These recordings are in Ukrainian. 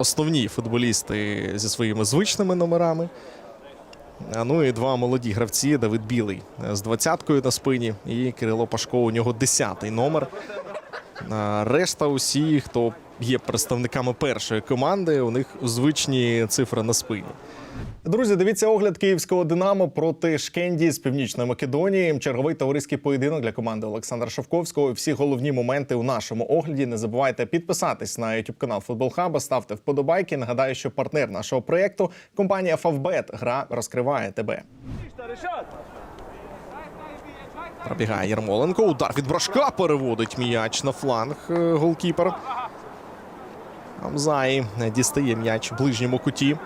основні футболісти зі своїми звичними номерами. Ну і два молоді гравці. Давид Білий е, з двадцяткою на спині і Кирило Пашко. У нього десятий номер. Решта усі, хто є представниками першої команди, у них звичні цифри на спині. Друзі, дивіться огляд київського Динамо проти Шкенді з Північної Македонії. Черговий товариський поєдинок для команди Олександра Шовковського. Всі головні моменти у нашому огляді. Не забувайте підписатись на YouTube канал Футбол Хаба, ставте вподобайки. Нагадаю, що партнер нашого проєкту компанія Фавбет. Гра розкриває тебе. Пробігає Ярмоленко. Удар від брашка переводить м'яч на фланг. е, Голкіпер. Амзаї дістає м'яч в ближньому куті.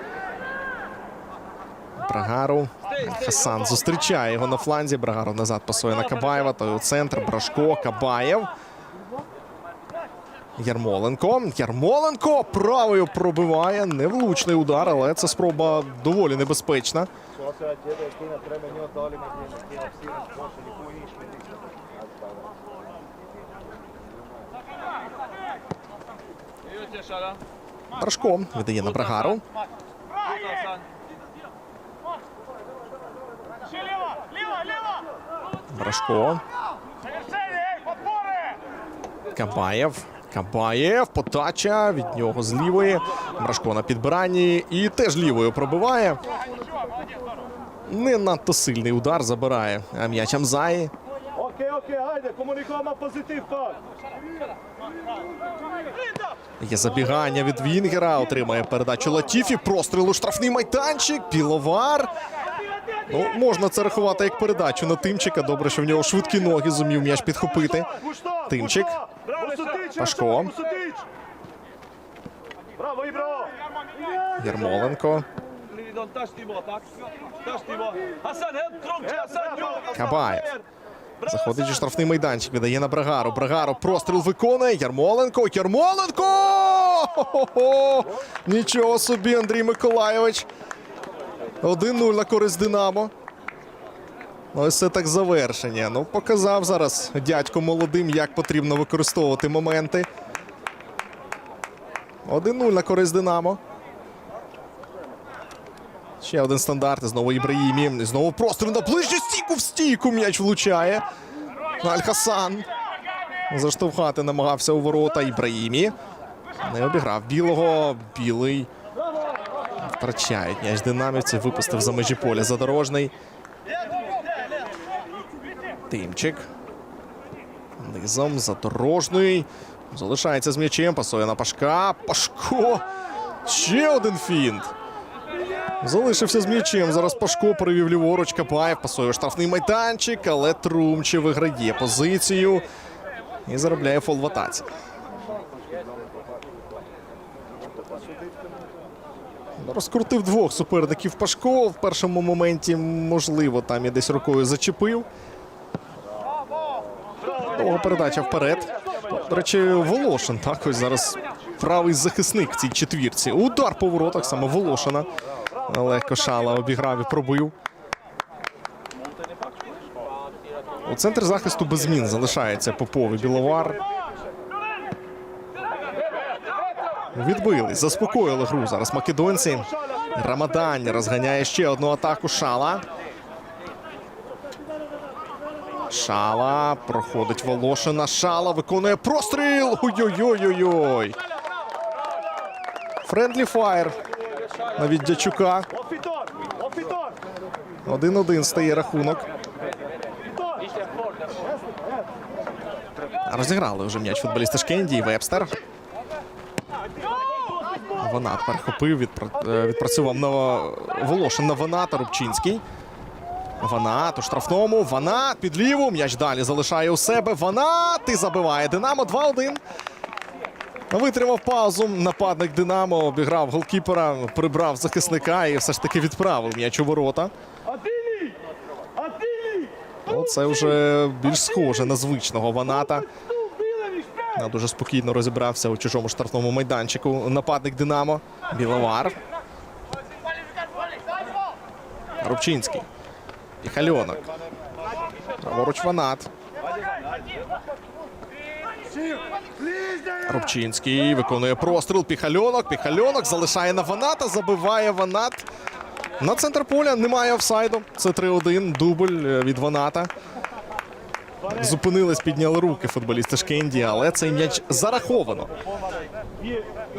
Брагару. Хасан зустрічає його на фланзі. Брагару назад пасує на Кабаєва. Той у центр. Брашко. Кабаєв. Ярмоленко. Ярмоленко правою пробиває. Невлучний удар, але це спроба доволі небезпечна. Suosia dėdė ateina tremenio Брашко. Кабаєв. Кабаєв. Подача від нього з лівої. Брашко на підбиранні. І теж лівою пробиває. Не надто сильний удар забирає а м'яч Амзаї. Okej, hajde, komunikujemo pozitiv pak. Є забігання від Вінгера. Отримає передачу Латіфі. Простріл у штрафний майданчик. Піловар. Ну, можна це рахувати як передачу на Тимчика. Добре, що в нього швидкі ноги зумів м'яч підхопити. Тимчик. Пашко. Ярмоленко. Кабаєв. Заходить у штрафний майданчик, віддає на Брагару. Брагару простріл виконує. Ярмоленко. Ярмоленко! Хо-хо-хо! Нічого собі, Андрій Миколайович. 1-0 на користь Динамо. Ну, Ось це так завершення. Ну, показав зараз дядько молодим, як потрібно використовувати моменти. 1-0 на користь Динамо. Ще один стандарт. Знову Ібраїмі. Знову простріл на ближню стійку в стійку. М'яч влучає. Аль-Хасан. Заштовхати намагався у ворота Ібраїмі. Не обіграв білого. Білий. Втрачають м'яч динамівці. Випустив за межі поля задорожний. Тимчик. Низом задорожний. Залишається з м'ячем. Пасує на Пашка. Пашко. Ще один фінт. Залишився з м'ячем. Зараз Пашко перевів ліворуч. Капаєв пасує штрафний майданчик, але Трумче виграє позицію і заробляє фол в атаці. Розкрутив двох суперників Пашко. В першому моменті, можливо, там і десь рукою зачепив. Довга передача вперед. До речі, Волошин так ось зараз правий захисник в цій четвірці. Удар по воротах саме Волошина. Легко шала обіграв і пробив. У центрі захисту без змін залишається Попов і Біловар. Відбились, заспокоїли гру зараз македонці. Рамадан розганяє ще одну атаку Шала. Шала проходить Волошина. Шала виконує простріл. Ой-ой-ой-ой-ой. Френдлі фаєр на від Дячука. Ofitor, ofitor. 1-1 стає рахунок. Розіграли вже м'яч футболісти Шкенді і Вебстер. Ванат перехопив, відпра- е, відпрацював на Волошин на Ваната Рубчинський. Ванат у штрафному. Ванат під ліву. М'яч далі залишає у себе. Ванат і забиває Динамо 2-1. Витримав паузу. Нападник Динамо обіграв голкіпера, прибрав захисника і все ж таки відправив м'яч у ворота. Adili. Adili. Ну, це вже більш схоже на звичного Ваната. Дуже спокійно розібрався у чужому штрафному майданчику. Нападник Динамо. Біловар. Рубчинський. І Хальонок. Праворуч Ванат. Рубчинський виконує простріл. Піхальонок. Піхальонок залишає на Ваната. Забиває Ванат. На центр поля немає офсайду. Це 3-1. Дубль е, від Ваната. Зупинились, підняли руки футболісти Шкенді, але цей м'яч зараховано.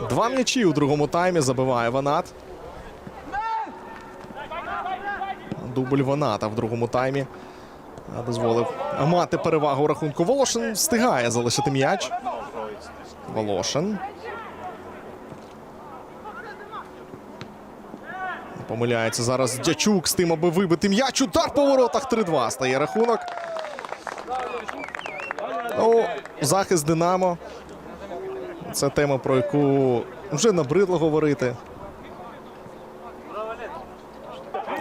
Два м'ячі у другому таймі забиває Ванат. Дубль Ваната в другому таймі. Дозволив мати перевагу рахунку. Волошин встигає залишити м'яч. Волошин. Помиляється зараз Дячук з тим, аби вибити м'яч. Удар по воротах 3-2 стає рахунок. Ну, захист Динамо. Це тема, про яку вже набридло говорити.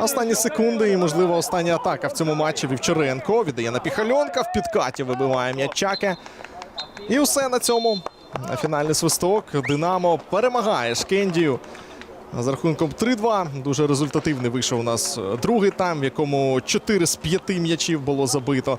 Останні секунди і, можливо, остання атака в цьому матчі Вівчаренко віддає на Піхальонка. В підкаті вибиває м'ячаки. І все на цьому. На фінальний свисток. Динамо перемагає Шкендію. З рахунком 3-2. Дуже результативний вийшов у нас другий тайм, в якому 4 з 5 м'ячів було забито.